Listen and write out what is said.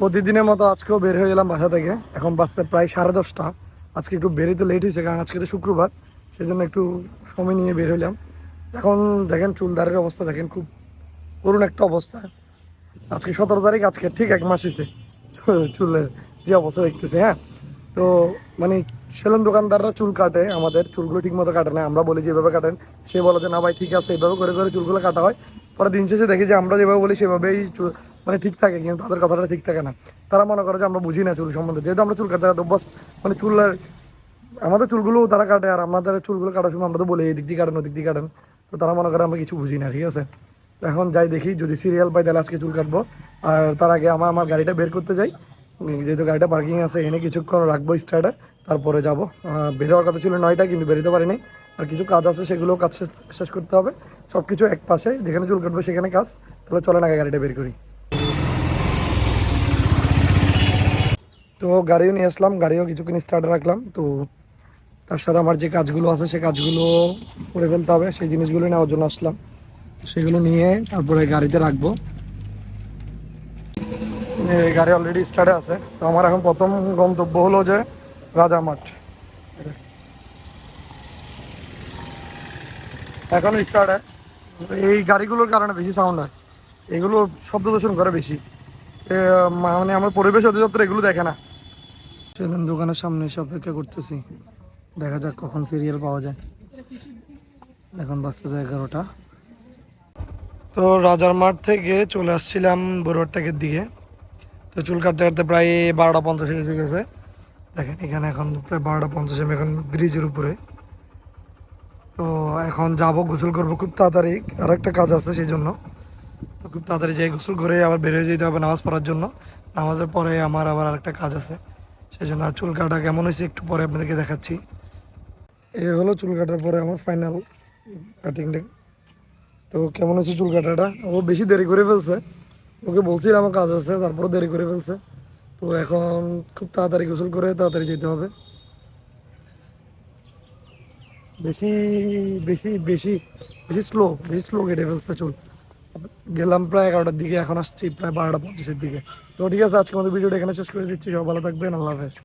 প্রতিদিনের মতো আজকেও বের হয়ে গেলাম বাসা থেকে। এখন বাজতে প্রায় সাড়ে দশটা। আজকে একটু বেরোতে লেট হয়েছে, কারণ আজকে তো শুক্রবার সেই জন্য একটু সময় নিয়ে বের হইলাম। এখন দেখেন চুলদারের অবস্থা, দেখেন খুব করুণ একটা অবস্থা। আজকে সতেরো তারিখ, আজকে ঠিক এক মাস হয়েছে চুলের যে অবস্থা দেখতেছে হ্যাঁ? তো মানে সেলুন দোকানদাররা চুল কাটে, আমাদের চুলগুলো ঠিক মতো কাটে না, আমরা বলি যেভাবে কাটেন, সে বলে যে, না ভাই, ঠিক আছে। এভাবে করে করে চুলগুলো কাটা হয়। পরে দিন শেষে দেখি যে, আমরা যেভাবে বলি, সেভাবেই মানে ঠিক থাকে কিন্তু তাদের কথাটা ঠিক থাকে না। তারা মনে করে যে আমরা বুঝি না চুল সম্বন্ধে। যেহেতু আমরা চুল কাটতে অভ্যাস মানে চুলের, আমাদের চুলগুলো তারা কাটে আর আমাদের চুলগুলো কাটার সময় আমরা তো বলি এই দিক দিয়ে কাটেন, ওদিক দিয়ে কাটেন। তো তারা মনে করে আমরা কিছু বুঝি না, ঠিক আছে? এখন যাই দেখি, যদি সিরিয়াল পাই তাহলে আজকে চুল কাটবো। আর তার আগে আমার আমার গাড়িটা বের করতে যাই। যেহেতু গাড়িটা পার্কিং আছে, এনে কিছুক্ষণ রাখব স্টার্টে তারপরে যাব। বের হওয়ার কথা ছিল নয়টা, কিন্তু বেরোতে পারিনি। আর কিছু কাজ আছে, সেগুলো কাজ শেষ শেষ করতে হবে। সব কিছু এক পাশে, যেখানে চুল কাটবো সেখানে কাজ। তাহলে চলেন আগে গাড়িটা বের করি। তো গাড়িও নিয়ে আসলাম, গাড়িও কিছুক্ষণ স্টার্ট রাখলাম। তো তার সাথে আমার যে কাজগুলো আছে, সে কাজগুলো করে ফেলতে হবে। সেই জিনিসগুলো নেওয়ার জন্য আসলাম। সেগুলো নিয়ে তারপরে গাড়িতে রাখব। গাড়ি অলরেডি স্টার্টে আছে। তো আমার এখন প্রথম গন্তব্য হলো যে রাজারমাঠ। এখন স্টার্টে এই গাড়িগুলোর কারণে বেশি সাউন্ড হয়। এগুলো শব্দ দূষণ করে বেশি। মানে আমার পরিবেশ অধিদপ্তর এগুলো দেখে না। সেদিন দোকানের সামনে এসে অপেক্ষা করতেছি। দেখা যাক কখন সিরিয়াল পাওয়া যায়। এখন বাজতেছে এগারোটা। তো রাজার মাঠ থেকে চলে আসছিলাম বড়ুয়ারটাকের দিকে। তো চুল কাটতে কাটতে প্রায় বারোটা পঞ্চাশ হয়ে গেছে। দেখেন, এখানে এখন প্রায় বারোটা পঞ্চাশ আমি এখন ব্রিজের উপরে। তো এখন যাব, গোসল করব খুব তাড়াতাড়ি। আর একটা কাজ আছে সেই জন্য তো খুব তাড়াতাড়ি যাই, গোসল করে আবার বেরিয়ে যেতে হবে নামাজ পড়ার জন্য। নামাজের পরে আমার আবার আরেকটা কাজ আছে। সেই জন্য চুল কাটা কেমন হয়েছে একটু পরে আপনাদেরকে দেখাচ্ছি। এ হলো চুল কাটার পরে আমার ফাইনাল কাটিংটা তো কেমন হয়েছে চুল কাটাটা ও বেশি দেরি করে ফেলছে। ওকে বলছিলাম, আমার কাজ আছে। তারপরে দেরি করে ফেলছে। তো এখন খুব তাড়াতাড়ি গোসল করে তাড়াতাড়ি যেতে হবে। বেশি বেশি বেশি বেশি স্লো বেশি স্লো কেটে ফেলছে চুল। গেলাম প্রায় এগারোটার দিকে, এখন আসছি প্রায় বারোটা পঞ্চাশের দিকে। তো ঠিক আছে, আজকে আমাদের ভিডিওটা এখানে শেষ করে দিচ্ছি সব ভালো থাকবেন, আল্লাহ হাফেজ।